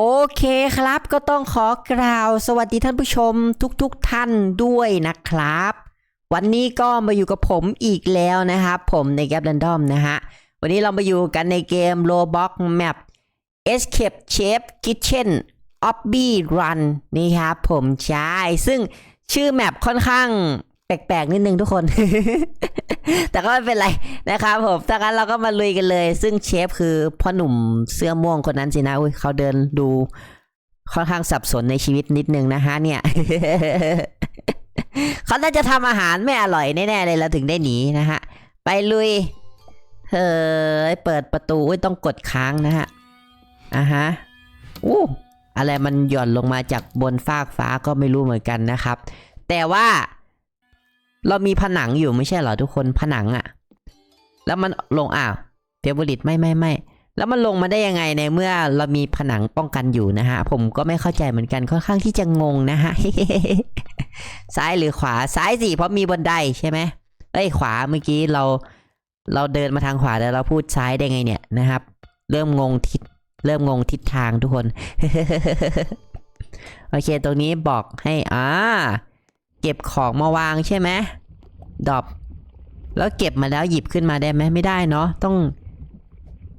โอเคครับก็ต้องขอกล่าวสวัสดีท่านผู้ชมทุกๆทท่านด้วยนะครับ วันนี้ก็มาอยู่กับผมอีกแล้วนะครับผมในแก p แ a นดอมนะฮะวันนี้เรามาอยู่กันในเกม Roblox Map Escape Chef Kitchen Obby Run นี่ครับผมใช่ซึ่งชื่อแมปค่อนข้าง แปลกๆ นิดนึงทุกคน แต่ก็ไม่เป็นไรนะครับผมถ้างั้นเราก็มาลุยกันเลย ซึ่งเชฟคือพ่อหนุ่มเสื้อม่วงคนนั้นสินะอุ้ยเขาเดินดูค่อนข้างสับสนในชีวิตนิดนึงนะฮะเนี่ย เขาน่าจะทำอาหารไม่อร่อยแน่ๆเลยเราถึงได้หนีนะฮะ ไปลุย เฮ้ย เปิดประตู อุ้ยต้องกดค้างนะฮะอะฮะอู้อะไรมันหย่อนลงมาจากบนฟากฟ้าก็ไม่รู้เหมือนกันนะครับ แต่ว่า เรามีผนังอยู่ไม่ใช่เหรอทุกคนผนังอะแล้วมันลงอ้าวเฟเวอริตไม่ไม่ไม่แล้วมันลงมาได้ยังไงในเมื่อเรามีผนังป้องกันอยู่นะฮะ ผมก็ไม่เข้าใจเหมือนกันค่อนข้างที่จะงงนะฮะซ้ายหรือขวาซ้ายสิเพราะมีบันไดใช่ไหมเอ้ยขวาเมื่อกี้เรา เราเดินมาทางขวาแต่เราพูดซ้ายได้ไงเนี่ยนะครับ เริ่มงงทิศเริ่มงงทิศทางทุกคน โอเค ตรงนี้บอกให้อ่า ก็บของมาวางใช่ไหมดรอปแล้วเก็บมาแล้วหยิบขึ้นมาได้ไหมไม่ได้เนาะต้อง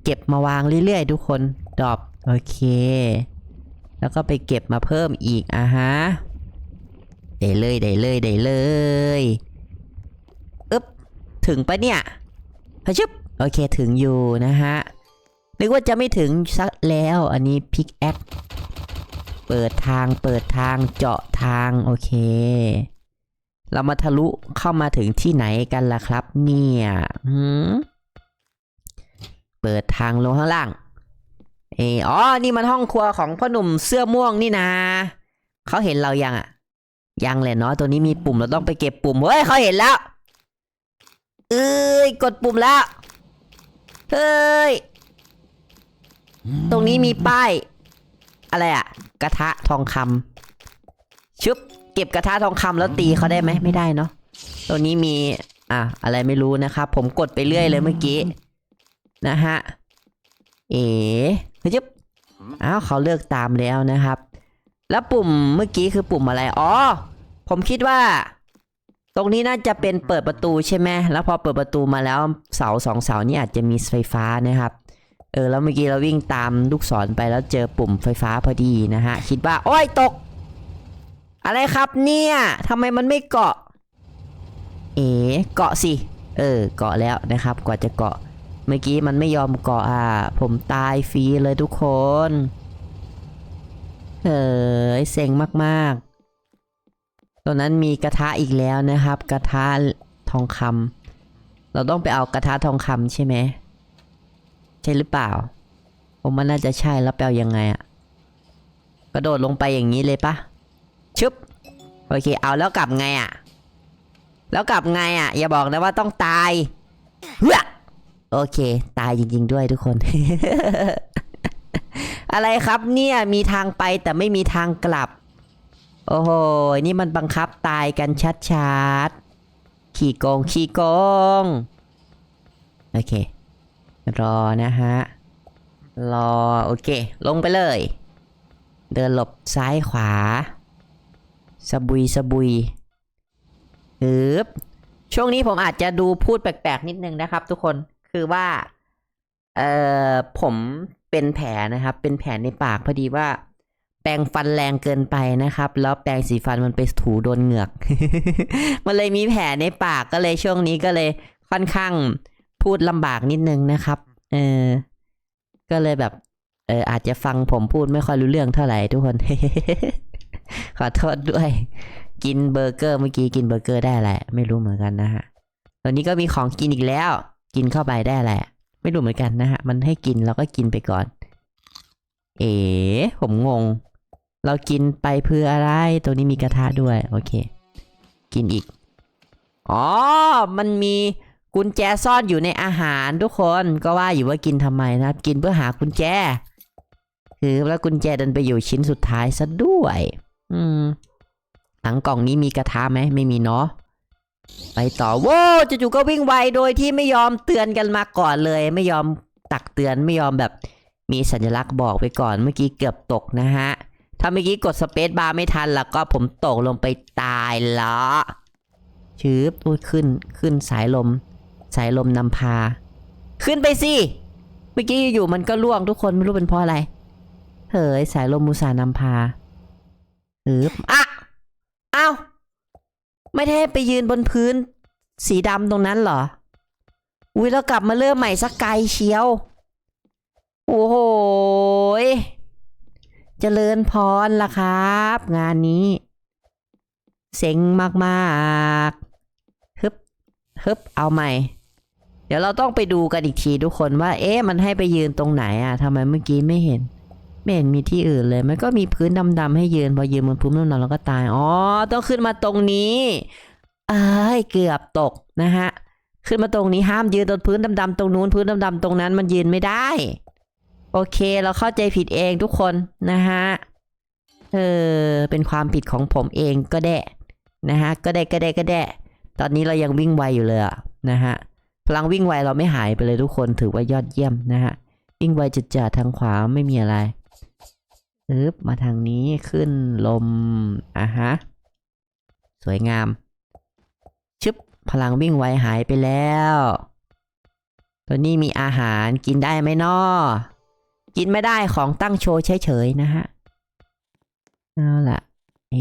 เก็บมาวางเรื่อยๆ ทุกคนดรอปโอเค แล้วก็ไปเก็บมาเพิ่มอีกอะฮะได้เลยได้เลยได้เลยอึ๊บถึงปะเนี่ยพชึบโอเคถึงอยู่นะฮะนึกว่าจะไม่ถึงสักแล้วอันนี้พิกแอคเปิดทางเปิดทางเจาะทาง โอเค เรามาทะลุเข้ามาถึงที่ไหนกันล่ะครับ เนี่ยเปิดทางลงข้างล่าง เอออ๋อ นี่มันห้องครัวของพ่อหนุ่มเสื้อม่วงนี่นะ เขาเห็นเรายังอะ ยังเลยเนาะ ตัวนี้มีปุ่มเราต้องไปเก็บปุ่ม เฮ้ยเขาเห็นแล้ว เอ้ย กดปุ่มแล้ว เฮ้ย ตรงนี้มีป้าย อะไรอะ กระทะทองคำชุบ ก็บกระทะทองคำแล้วตีเขาได้ไหมไม่ได้เนาะตัวนี้มี อะ อะไรไม่รู้นะครับ ผมกดไปเรื่อยเลยเมื่อกี้ นะฮะ เอ๋เฮ้ยจึ๊บอ้าวเขาเลือกตามแล้วนะครับ แล้วปุ่มเมื่อกี้คือปุ่มอะไร อ๋อ ผมคิดว่า ตรงนี้น่าจะเป็นเปิดประตูใช่ไหมแล้วพอเปิดประตูมาแล้วเสาสองเสานี่อาจจะมีไฟฟ้านะครับ เออ แล้วเมื่อกี้เราวิ่งตามลูกศรไปแล้วเจอปุ่มไฟฟ้าพอดีนะฮะ คิดว่า โอ้ยตก อะไรครับเนี่ยทำไมมันไม่เกาะ เอ๋เกาะสิ เออ เกาะแล้วนะครับ กว่าจะเกาะ เมื่อกี้มันไม่ยอมเกาะอะ ผมตายฟรีเลยทุกคนเฮ้ยเซ็งมากๆตัวนั้นมีกระทะอีกแล้วนะครับ กระทะทองคำ เราต้องไปเอากระทะทองคำใช่ไหม ใช่หรือเปล่า ผมว่าน่าจะใช่แล้วไปเอายังไงอะกระโดดลงไปอย่างนี้เลยปะ โอเค เอาแล้วกลับไงอะแล้วกลับไงอะ อย่าบอกนะว่าต้องตายเฮ้ยโอเค ตายจริง ๆ ด้วยทุกคน อะไรครับเนี่ยมีทางไปแต่ไม่มีทางกลับ โอ้โห นี่มันบังคับตายกันชัดๆ ขี่โกง ขี่โกง โอเค รอนะฮะ รอ โอเค ลงไปเลย เดินหลบซ้ายขวา สบุยสบุยฮึบช่วงนี้ผมอาจจะดูพูดแปลกๆนิดนึงนะครับ ทุกคนคือว่า เอ่อผมเป็นแผลนะครับ เป็นแผลในปากพอดีว่า แปรงฟันแรงเกินไปนะครับ แล้วแปรงสีฟันมันไปถูโดนเหงือก มันเลยมีแผลในปากก็เลยช่วงนี้ก็เลยค่อนข้างพูดลำบากนิดนึงนะครับ เออ ก็เลยแบบ เอออาจจะฟังผมพูดไม่ค่อยรู้เรื่องเท่าไหร่ทุกคน ขอโทษด้วย กินเบอร์เกอร์เมื่อกี้กินเบอร์เกอร์ได้แหละไม่รู้เหมือนกันนะฮะตอนนี้ก็มีของกินอีกแล้ว กินเข้าไปได้แหละ ไม่รู้เหมือนกันนะฮะมันให้กินเราก็กินไปก่อน เอ๋ผมงง เรากินไปเพื่ออะไร ตัวนี้มีกระทะด้วยโอเค กินอีกอ๋อมันมีกุญแจซ่อนอยู่ในอาหารทุกคนก็ว่าอยู่ว่ากินทำไมนะครับ กินเพื่อหากุญแจคือแล้วกุญแจดันไปอยู่ชิ้นสุดท้ายซะด้วย อืมหลังกล่องนี้มีกระทะไหมไม่มีเนาะไปต่อโว้วจู่ๆก็วิ่งไวโดยที่ไม่ยอมเตือนกันมาก่อนเลย ไม่ยอมตักเตือนไม่ยอมแบบมีสัญลักษณ์บอกไว้ก่อนเมื่อกี้เกือบตกนะฮะ ถ้าเมื่อกี้กดสเปซบาร์ไม่ทันแล้วก็ผมตกลงไปตายละชืบอุ้ยขึ้นขึ้นสายลม สายลมนำพา ขึ้นไปสิ เมื่อกี้อยู่มันก็ล่วงทุกคนไม่รู้เป็นเพราะอะไร เฮ้ยสายลมมูสานำพา ฮึบอะเอ้าไม่ได้ให้ไปยืนบนพื้น สีดำตรงนั้นเหรอ อุ้ยแล้วกลับมาเริ่มใหม่สักไกลเชียว โอ้โหยเจริญพรล่ะครับ งานนี้ เซ็งมากๆฮึบฮึบเอาใหม่ เดี๋ยวเราต้องไปดูกันอีกทีทุกคนว่า เอ๊ะ มันให้ไปยืนตรงไหนอะทำไมเมื่อกี้ไม่เห็น ไม่เห็นมีที่อื่นเลย มันก็มีพื้นดำๆให้ยืนพอยืนบนพื้นดำๆแล้วก็ตาย อ๋อ ต้องขึ้นมาตรงนี้เอ้ยเกือบตกนะฮะ ขึ้นมาตรงนี้ห้ามยืนตรงพื้นดำๆตรงนู้นพื้นดำๆตรงนั้นมันยืนไม่ได้ โอเคเราเข้าใจผิดเองทุกคนนะฮะ เออ เป็นความผิดของผมเองก็ได้นะฮะ ก็ได้ก็ได้ก็ได้ ตอนนี้เรายังวิ่งไวอยู่เลยนะฮะ พลังวิ่งไวเราไม่หายไปเลยทุกคนถือว่ายอดเยี่ยมนะฮะ วิ่งไวจัดจ่าทางขวาไม่มีอะไร อึบมาทางนี้ขึ้นลมอะฮะ สวยงาม ชึบ พลังวิ่งไวหายไปแล้ว ตัวนี้มีอาหารกินได้ไหมนอกินไม่ได้ของตั้งโชว์เฉยๆนะฮะ เอาล่ะ เอ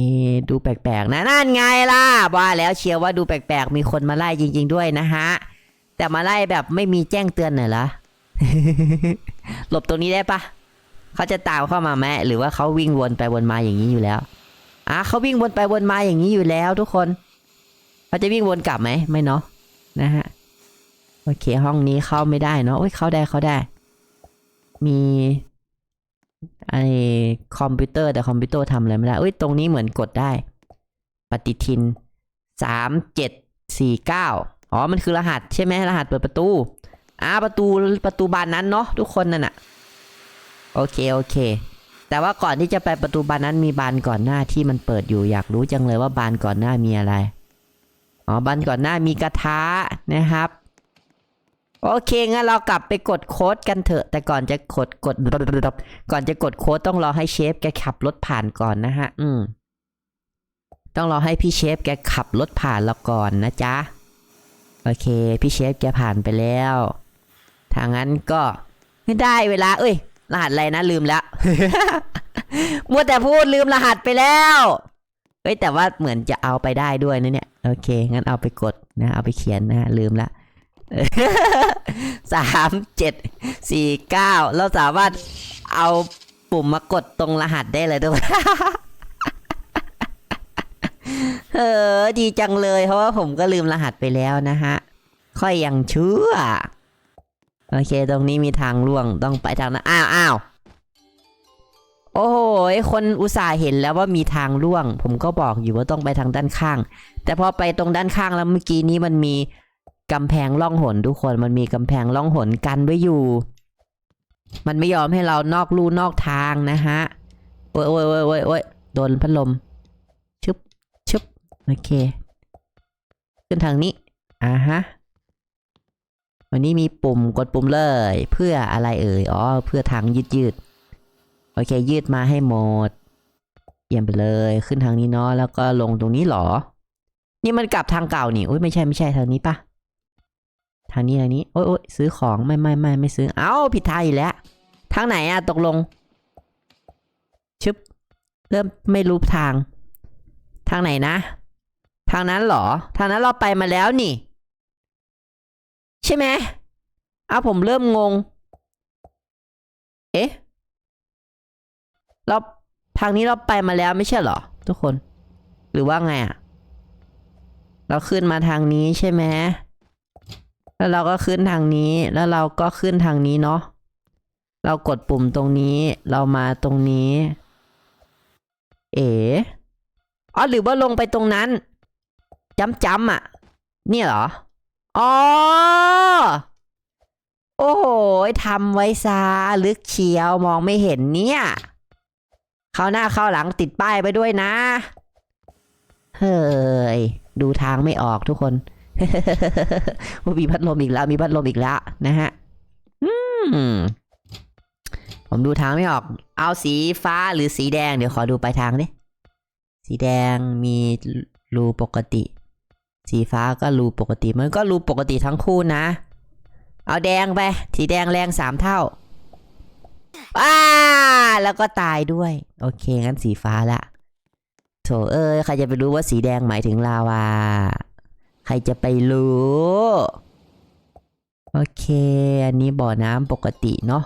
ดูแปลกๆ นะ นั่นไงล่ะว่าแล้วเชียร์ว่าดูแปลกๆ มีคนมาไล่จริง ๆ ด้วยนะฮะ แต่มาไล่แบบไม่มีแจ้งเตือนหน่อยเหรอหลบตรงนี้ได้ปะ เขาจะตามเข้ามาไหมหรือว่าเขาวิ่งวนไปวนมาอย่างนี้อยู่แล้วอะเขาวิ่งวนไปวนมาอย่างนี้อยู่แล้ว ทุกคนเขาจะวิ่งวนกลับไหมไม่เนาะนะฮะโอเค ห้องนี้เข้าไม่ได้เนาะโอ้ยเข้าได้เข้าได้ มีไอคอมพิวเตอร์แต่คอมพิวเตอร์ทำอะไรไม่ได้เอ้ยตรงนี้เหมือนกดได้ ปฏิทินสามเจ็ดสี่เก้าอ๋อ มันคือรหัสใช่ไหมรหัสเปิดประตูอ่าประตูประตูบานนั้นเนาะทุกคนนั่นน่ะ โอเคโอเค แต่ว่าก่อนที่จะไปประตูบานนั้นมีบานก่อนหน้าที่มันเปิดอยู่อยากรู้จังเลยว่าบานก่อนหน้ามีอะไรอ๋อบานก่อนหน้ามีกระทะนะครับ โอเคงั้นเรากลับไปกดโค้ดกันเถอะ แต่ก่อนจะกดกดก่อนจะกดโค้ดต้องรอให้เชฟแกขับรถผ่านก่อนนะฮะ อืมต้องรอให้พี่เชฟแกขับรถผ่านเราก่อนนะจ๊ะโอเค พี่เชฟแกผ่านไปแล้วทางนั้นก็ไม่ได้เวลา เอ้ย รหัสอะไรนะลืมแล้วมัวแต่พูดลืมรหัสไปแล้วเฮ้ยแต่ว่าเหมือนจะเอาไปได้ด้วยนะเนี่ยโอเค งั้นเอาไปกดนะเอาไปเขียนนะลืมละสามเจ็ดสี่เก้าเราสามารถเอาปุ่มมากดตรงรหัสได้เลยด้วยเออดีจังเลยเพราะว่าผมก็ลืมรหัสไปแล้วนะฮะ ค่อยยังเชื่อ โอเค ตรงนี้มีทางล่วงต้องไปทางนั้นอ้าวอ้าวโอ้โหคนอุตส่าห์เห็นแล้วว่ามีทางล่วง ผมก็บอกอยู่ว่าต้องไปทางด้านข้าง แต่พอไปตรงด้านข้างแล้วเมื่อกี้นี้มันมีกำแพงล่องหนทุกคนมันมีกำแพงล่องหนกันไว้อยู่ มันไม่ยอมให้เรานอกลู่นอกทางนะฮะโอ้ยโอ้ยโอ้ยโอ้ยโอ้ยโดนพัดลมชึบชึบโอเค ขึ้นทางนี้อ่าฮะ วันนี้มีปุ่มกดปุ่มเลย เพื่ออะไรเอ่ย อ๋อ เพื่อทางยืดยืด โอเค ยืดมาให้หมด เยี่ยมไปเลย ขึ้นทางนี้เนาะ แล้วก็ลงตรงนี้หรอ นี่มันกลับทางเก่านี่ อุ้ยไม่ใช่ไม่ใช่ทางนี้ปะทางนี้ทางนี้ โอ้ยโอ้ยซื้อของไม่ไม่ไม่ไม่ซื้อ เอ้าผิดทางอีกแล้ว ทางไหนอะตกลง ชึบ เริ่มไม่รู้ทาง ทางไหนนะ ทางนั้นหรอ ทางนั้นเราไปมาแล้วนี่ ใช่ไหมเอาผมเริ่มงง เอ๊ะ เราทางนี้เราไปมาแล้วไม่ใช่เหรอ ทุกคน หรือว่าไงอะเราขึ้นมาทางนี้ใช่ไหมแล้วเราก็ขึ้นทางนี้ แล้วเราก็ขึ้นทางนี้เนาะ เรากดปุ่มตรงนี้ เรามาตรงนี้ เอ๋อ๋อหรือว่าลงไปตรงนั้นจำจำๆอะ เนี่ยเหรอ อ๋อ โอ้โหทำไว้ซาลึกเชียวมองไม่เห็นเนี่ย เข้าหน้าเข้าหลังติดป้ายไปด้วยนะ เฮ้ย ดูทางไม่ออกทุกคนว่ามีพัดลมอีกแล้ว มีพัดลมอีกแล้วนะฮะผมดูทางไม่ออก เอาสีฟ้าหรือสีแดง เดี๋ยวขอดูปลายทางดิ สีแดงมีรูปกติ สีฟ้าก็รูปกติมันก็รูปกติทั้งคู่นะ เอาแดงไป สีแดงแรงสามเท่าอ้าแล้วก็ตายด้วย โอเค งั้นสีฟ้าละโถเอ้ย ใครจะไปรู้ว่าสีแดงหมายถึงลาวา ใครจะไปรู้ โอเค อันนี้บ่อน้ำปกติเนาะ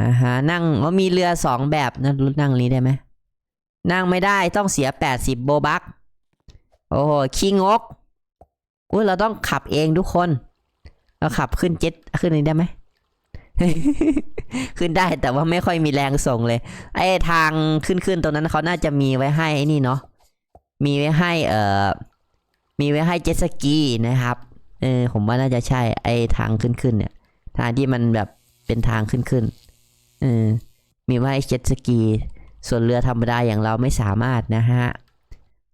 อ่าฮะนั่งว่ามีเรือสองแบบนะรู้นั่งนี้ได้ไหม นั่งไม่ได้ต้องเสีย 80 โบบัก โอ้โหขี้งกอุ้ยเราต้องขับเองทุกคน เราขับขึ้นเจ็ตขึ้นนี้ได้ไหม ขึ้นได้แต่ว่าไม่ค่อยมีแรงส่งเลย ไอ้ทางขึ้นขึ้นตรงนั้นเขาน่าจะมีไว้ให้ไอ้นี่เนาะ มีไว้ให้เอ่อ มีไว้ให้เจ็ตสกีนะครับ เออผมว่าน่าจะใช่ ไอ้ทางขึ้นขึ้นเนี่ย ทางที่มันแบบเป็นทางขึ้นขึ้นเออ มีไว้ให้เจ็ตสกี ส่วนเรือธรรมดาอย่างเราไม่สามารถนะฮะ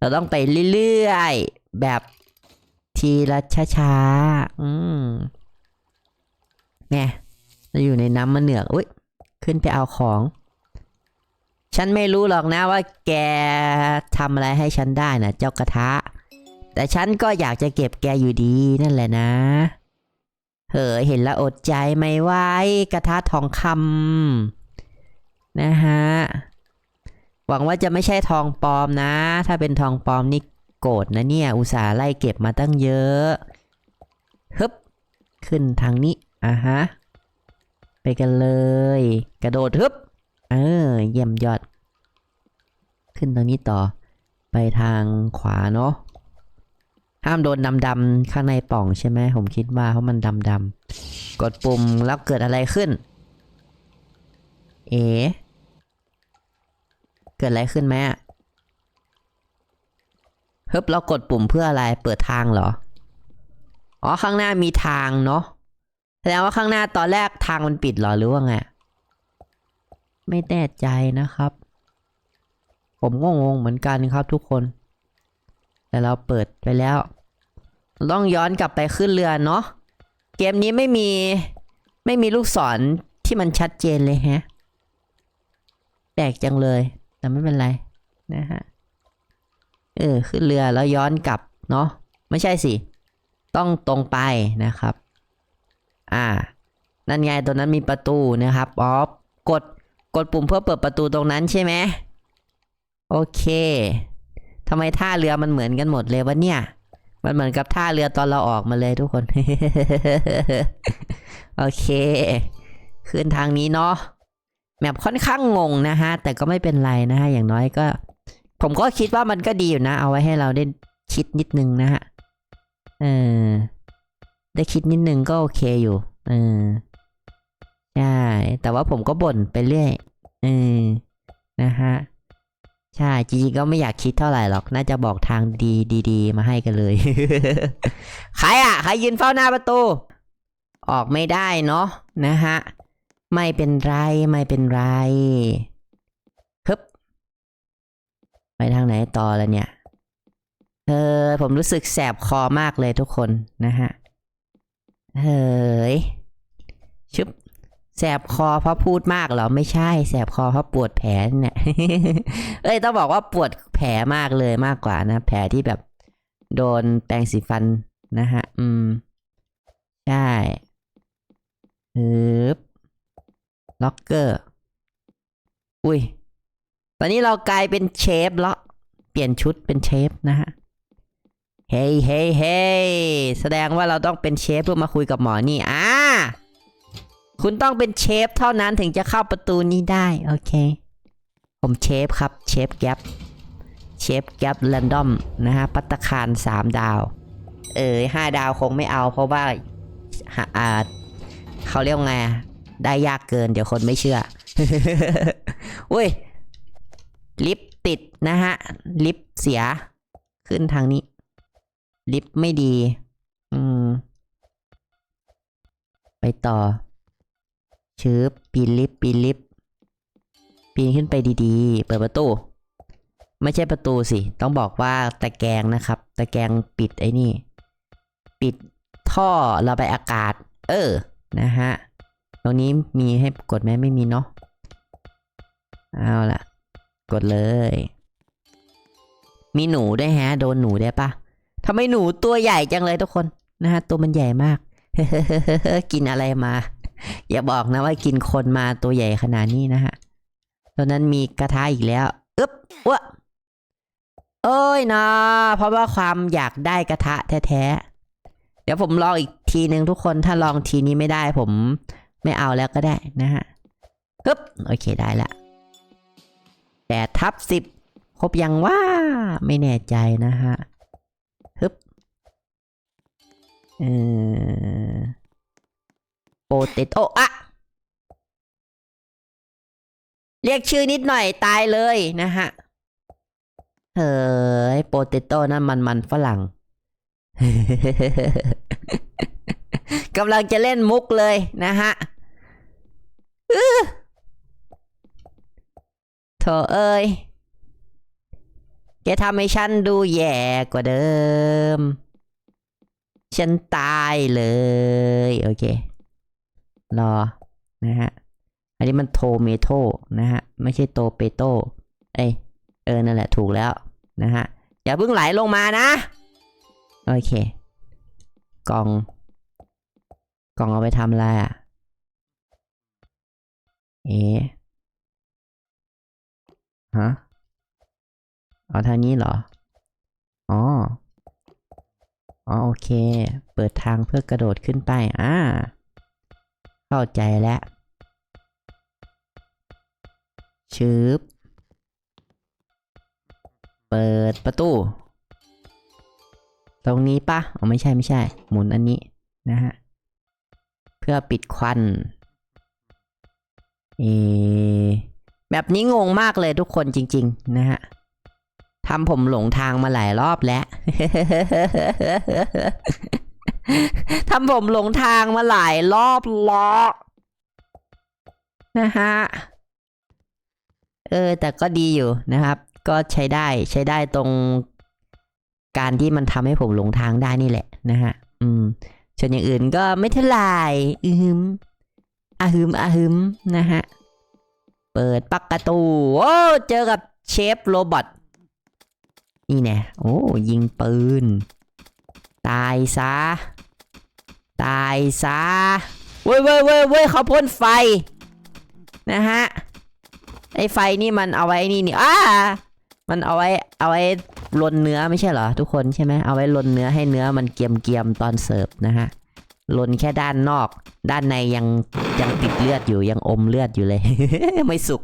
เราต้องไปเรื่อยๆ แบบทีละช้าๆ อืมเนี่ยเราอยู่ในน้ำมันเหนือกอุ้ยขึ้นไปเอาของ ฉันไม่รู้หรอกนะว่าแกทำอะไรให้ฉันได้นะเจ้ากระทะ แต่ฉันก็อยากจะเก็บแกอยู่ดีนั่นแหละนะเฮ้ยเห็นแล้วอดใจไม่ไหวกระทะทองคำนะฮะ วังว่าจะไม่ใช่ทองปลอมนะ ถ้าเป็นทองปลอมนี่โกรธนะเนี่ย อุตส่าห์ไล่เก็บมาตั้งเยอะฮึบขึ้นทางนี้อะฮะ ไปกันเลย กระโดดฮึบเออเยี่ยมยอด ขึ้นตรงนี้ต่อ ไปทางขวาเนาะห้ามโดนดำๆข้างในป่องใช่ไหมผมคิดว่าเพราะมันดำๆกดปุ่มแล้วเกิดอะไรขึ้น เอ๋ กิดอะไรขึ้นไหมอะฮึบเรากดปุ่มเพื่ออะไรเปิดทางเหรอ อ๋อข้างหน้ามีทางเนาะแสดงว่าข้างหน้าตอนแรกทางมันปิดเหรอหรือว่าไง ไม่แน่ใจนะครับ ผมงงๆเหมือนกันครับทุกคน แต่เราเปิดไปแล้ว ต้องย้อนกลับไปขึ้นเรือเนาะเกมนี้ไม่มีไม่มีลูกศรที่มันชัดเจนเลยฮะแปลกจังเลย แต่ไม่เป็นไรนะฮะ เออ ขึ้นเรือแล้วย้อนกลับเนาะ ไม่ใช่สิ ต้องตรงไปนะครับ อ่า นั่นไงตัวนั้นมีประตูนะครับอ๋อกด กดปุ่มเพื่อเปิดประตูตรงนั้นใช่ไหม โอเคทำไมท่าเรือมันเหมือนกันหมดเลยวะเนี่ย มันเหมือนกับท่าเรือตอนเราออกมาเลยทุกคน โอเค ขึ้นทางนี้เนาะ แมปค่อนข้างงงนะฮะ แต่ก็ไม่เป็นไรนะฮะ อย่างน้อยก็ ผมก็คิดว่ามันก็ดีอยู่นะ เอาไว้ให้เราได้คิดนิดนึงนะฮะ เออ ได้คิดนิดนึงก็โอเคอยู่ เออ ใช่ แต่ว่าผมก็บ่นไปเรื่อย เออ นะฮะ ใช่ จริงๆก็ไม่อยากคิดเท่าไหร่หรอก น่าจะบอกทางดีดีๆมาให้กันเลย ใครอะ ใครยืนเฝ้าหน้าประตู ออกไม่ได้เนาะ นะฮะ ไม่เป็นไรไม่เป็นไรฮึบไปทางไหนต่อแล้วเนี่ย เออ ผมรู้สึกแสบคอมากเลยทุกคนนะฮะ เฮ้ยชึบแสบคอเพราะพูดมากเหรอ ไม่ใช่แสบคอเพราะปวดแผลเนี่ยเอ้ยต้องบอกว่าปวดแผลมากเลยมากกว่านะ แผลที่แบบโดนแปรงสีฟันนะฮะ อืม ใช่ฮึบ ล็อกเกอร์ อุ้ย ตอนนี้เรากลายเป็นเชฟแล้ว เปลี่ยนชุดเป็นเชฟนะฮะ เฮ้ยเฮ้ยเฮ้ยแสดงว่าเราต้องเป็นเชฟเพื่อมาคุยกับหมอนี่ อ่า คุณต้องเป็นเชฟเท่านั้นถึงจะเข้าประตูนี้ได้ โอเค ผมเชฟครับ เชฟแก๊ปเชฟแก๊ปแรนดอมนะฮะ ปัตตาคารสามดาว เออห้าดาวคงไม่เอาเพราะว่าอ่าเขาเรียกไง ได้ยากเกิน เดี๋ยวคนไม่เชื่ออุ้ย ลิฟติดนะฮะ ลิฟเสีย ขึ้นทางนี้ ลิฟไม่ดี อืม ไปต่อ ชืบปีนลิฟปีนลิฟปีนขึ้นไปดีๆ เปิดประตู ไม่ใช่ประตูสิ ต้องบอกว่าตะแกรงนะครับ ตะแกรงปิดไอ้นี่ ปิดท่อระบายอากาศ เออ นะฮะ ตรงนี้มีให้กดไหมไม่มีเนาะเอาล่ะ กดเลย มีหนูด้วยฮะ โดนหนูได้ปะทำไมหนูตัวใหญ่จังเลยทุกคนนะฮะตัวมันใหญ่มาก กินอะไรมา อย่าบอกนะว่ากินคนมาตัวใหญ่ขนาดนี้นะฮะตอนนั้นมีกระทะอีกแล้วอึ๊บวะเอ้ยนะเพราะว่าความอยากได้กระทะแท้ๆเดี๋ยวผมลองอีกทีหนึ่งทุกคนถ้าลองทีนี้ไม่ได้ผม ไม่เอาแล้วก็ได้นะฮะฮึบโอเคได้ละแปดทับสิบครบยังว่าไม่แน่ใจนะฮะฮึบเออโปเตโต้อะเรียกชื่อนิดหน่อยตายเลยนะฮะเฮ้ยโปเตโต้นั่นมันมันฝรั่งกำลังจะเล่นมุกเลยนะฮะ โถเอ้ยแกทำให้ฉันดูแย่กว่าเดิม ฉันตายเลย โอเค รอ นะฮะ อันนี้มันโทเมโตนะฮะ ไม่ใช่โตเปโตเอ้ย เออ นั่นแหละถูกแล้ว นะฮะ อย่าเพิ่งไหลลงมานะ โอเค กล่อง กล่องเอาไปทำอะไรอะ เอ๊ะฮะเอาทางนี้เหรอ อ๋อ อ๋อโอเค เปิดทางเพื่อกระโดดขึ้นไป อ่า เข้าใจแล้วชืบเปิดประตู ตรงนี้ปะอ๋อไม่ใช่ไม่ใช่ หมุนอันนี้นะฮะ เพื่อปิดควันอ แบบนี้งงมากเลยทุกคนจริง ๆ นะฮะทำผมหลงทางมาหลายรอบแล้ว ทำผมหลงทางมาหลายรอบล้อนะฮะ เออ แต่ก็ดีอยู่นะครับ ก็ใช้ได้ใช้ได้ตรงการที่มันทำให้ผมหลงทางได้นี่แหละนะฮะ อืมส่วนอย่างอื่นก็ไม่เท่าไหร่อืม อาฮึมอาฮึมนะฮะ เปิดปักประตู โอ้ เจอกับเชฟโรบอทนี่แน่โอ้ ยิงปืน ตายซะ ตายซะ เว้ยเว้ยเว้ยเว้ยเขาพ่นไฟ นะฮะ ไอไฟนี่มันเอาไว้นี่นี่อ้ามันเอาไว้เอาไว้ลนเนื้อไม่ใช่เหรอทุกคนใช่ไหมเอาไว้ลนเนื้อให้เนื้อมันเกรียมตอนเสิร์ฟนะฮะ ลนแค่ด้านนอก ด้านในยังยังติดเลือดอยู่ยังอมเลือดอยู่เลย ไม่สุก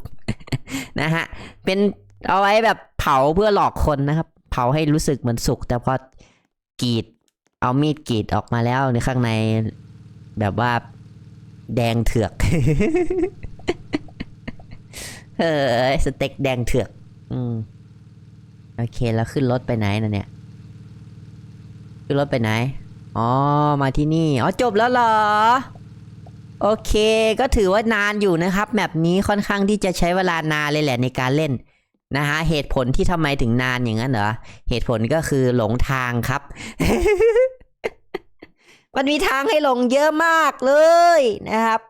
นะฮะ เป็นเอาไว้แบบเผาเพื่อหลอกคนนะครับ เผาให้รู้สึกเหมือนสุก แต่พอกรีด เอามีดกรีดออกมาแล้วในข้างในแบบว่าแดงเถือกเออสเต็กแดงเถือก อืม โอเคแล้วขึ้นรถไปไหนนะเนี่ย ขึ้นรถไปไหน อ๋อ มาที่นี่ อ๋อ จบแล้วเหรอ โอเค ก็ถือว่านานอยู่นะครับ แมปนี้ค่อนข้างที่จะใช้เวลานานเลยแหละในการเล่นนะฮะ เหตุผลที่ทำไมถึงนานอย่างนั้นเหรอ เหตุผลก็คือหลงทางครับ มันมีทางให้หลงเยอะมากเลยนะครับ